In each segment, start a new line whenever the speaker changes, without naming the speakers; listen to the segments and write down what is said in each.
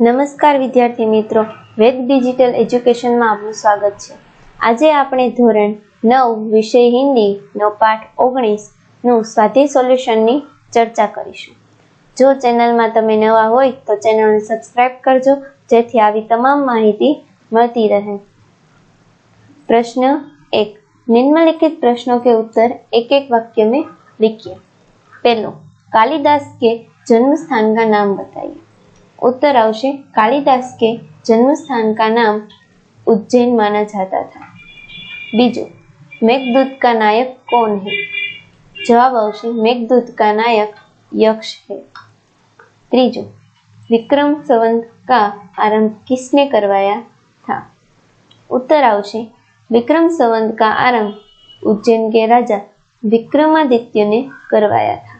નમસ્કાર વિદ્યાર્થી મિત્રો વેદ ડિજિટલ એજ્યુકેશનમાં આપનું સ્વાગત છે આજે આપણે ધોરણ નવ વિષય હિન્દીનો પાઠ ઓગણીસ નું સ્વાધ્યાય સોલ્યુશનની ચર્ચા કરીશું જો ચેનલમાં તમે નવા હોય તો ચેનલને સબસ્ક્રાઇબ કરજો જેથી આવી તમામ માહિતી મળતી રહે प्रश्न एक निम्नलिखित प्रश्नों के उत्तर एक एक वाक्य में लिखिए पहलो कालिदास के जन्म स्थान का नाम ઉત્તર આવશે. કાલિદાસ કે જન્મસ્થાન કા નામ ઉજ્જૈન માના જાતા થા બીજું મેઘદૂત કા નાયક કોણ હે? જવાબ આવશે મેઘદૂત કા નાયક યક્ષ હે. ત્રીજું, વિક્રમ સંવંત કા આરંભ કિસને કરવાયા થા? ઉત્તર આવશે, વિક્રમ સંવંત કા આરંભ ઉજ્જૈન કે રાજા વિક્રમાદિત્યને કરવાયા હતા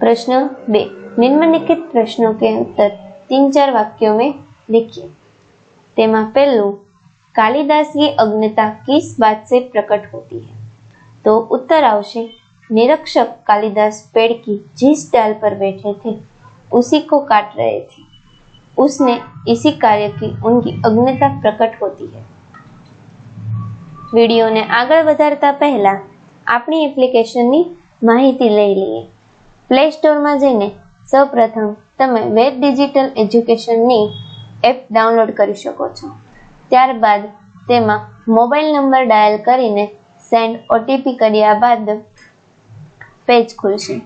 પ્રશ્ન બે निम्नलिखित प्रश्नों के उत्तर तीन चार वाक्यों में लिखिए तेमा पहलू कालिदास की अग्नता किस बात से प्रकट होती है तो उत्तर आवश्य निरीक्षक कालिदास पेड़ की जिस डाल पर बैठे थे उसी को काट रहे थे उसने इसी कार्य की उनकी अग्नता प्रकट होती है વિડીયોને આગળ વધારતા પહેલા આપણી એપ્લિકેશનની માહિતી લઈ લઈએ પ્લે સ્ટોરમાં જઈને સૌપ્રથમ, તમે વેબ ડિજિટલ એજ્યુકેશનની એપ ડાઉનલોડ કરી શકો છો. ત્યારબાદ, તેમાં મોબાઈલ નંબર ડાયલ કરીને સેન્ડ ઓટીપી કર્યા બાદ પેજ ખુલશે.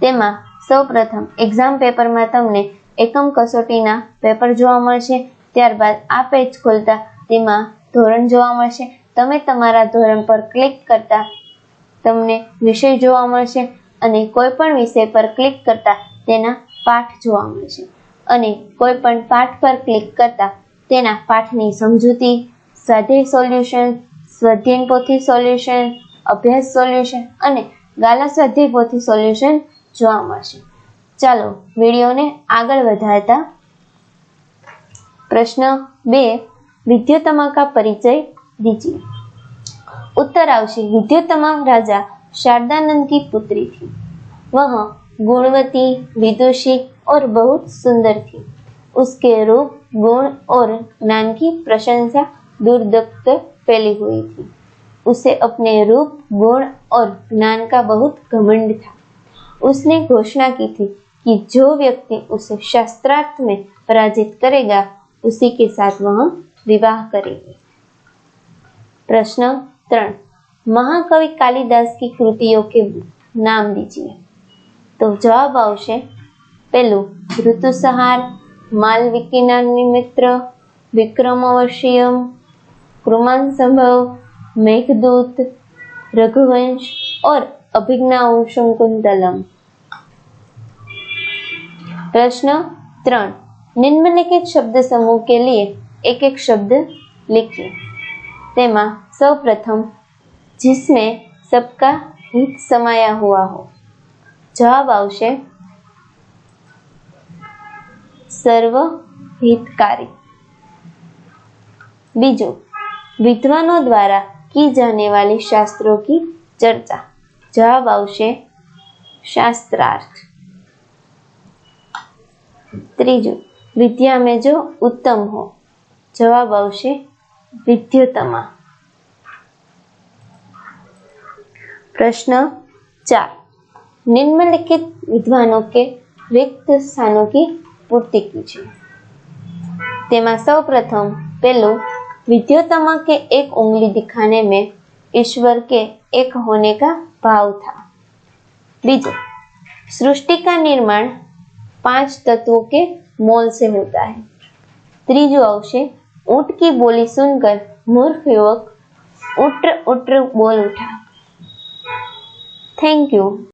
તેમાં સૌપ્રથમ એક્ઝામ પેપરમાં તમને એકમ કસોટીના પેપર જોવા મળશે. ત્યારબાદ, આ પેજ ખોલતા તેમાં ધોરણ જોવા મળશે. તમે તમારા ધોરણ પર ક્લિક કરતા તમને વિષય જોવા મળશે અને કોઈ પણ વિષય પર ક્લિક કરતા તેના પાઠ જોવા મળે છે. અને કોઈ પણ પાઠ પર ક્લિક કરતા તેના પાઠની સમજૂતી, સ્વાધ્યાય સોલ્યુશન સ્વાધ્યાય પોથી સોલ્યુશન, અભ્યાસ સોલ્યુશન અને ગાલા સ્વાધ્યાય પોથી સોલ્યુશન જોવા મળશે. ચાલો વિડીયોને આગળ વધારતા પ્રશ્ન બે વિદ્યુત તમાકા પરિચય દીજી ઉત્તર આવશે વિદ્યુત તમામ રાજા શારદાનંદ કી પુત્રી થી. વહ गुणवती, विदुषी और बहुत सुंदर थी। उसके रूप, गुण और ज्ञान की प्रशंसा दूर तक फैली हुई थी। उसे अपने रूप, गुण और ज्ञान का बहुत घमंड था। उसने घोषणा की थी कि जो व्यक्ति उसे शास्त्रार्थ में पराजित करेगा, उसी के साथ वह विवाह करेगी। प्रश्न त्रण। महाकवि कालिदास की कृतियों के नाम दीजिए। तो जवाब आवश्य पहलू ऋतुसहार मालविकीना मित्र विक्रमवशियम कृमान संभव मेघदूत रघुवंश और अभिज्ञाओं शंकुंतलम प्रश्न त्रण निम्नलिखित शब्द समूह के लिए एक एक शब्द लिखिए तेमा सर्वप्रथम जिसमें सबका हित समाया हुआ हो જવાબ આવશે સર્વ હિતકારી. બીજું, વિદ્વાનો દ્વારા કી જાને વાલી શાસ્ત્રો કી ચર્ચા? જવાબ આવશે શાસ્ત્રાર્થ. ત્રીજું, વિદ્યા મેં જો ઉત્તમ હો? જવાબ આવશે વિદ્યુતમા પ્રશ્ન ચાર. निम्नलिखित विद्वानों के रिक्त स्थानों की पूर्ति कीजिए। तेमा सर्वप्रथम पहलू विद्योतमा के एक उंगली दिखाने में ईश्वर के एक होने का भाव था। बीजो, सृष्टि का निर्माण पाँच तत्वों के मोल से होता है। त्रिजु अवश्य ऊँट की बोली सुनकर मूर्ख युवक उट्र उट्र बोल उठा। Thank you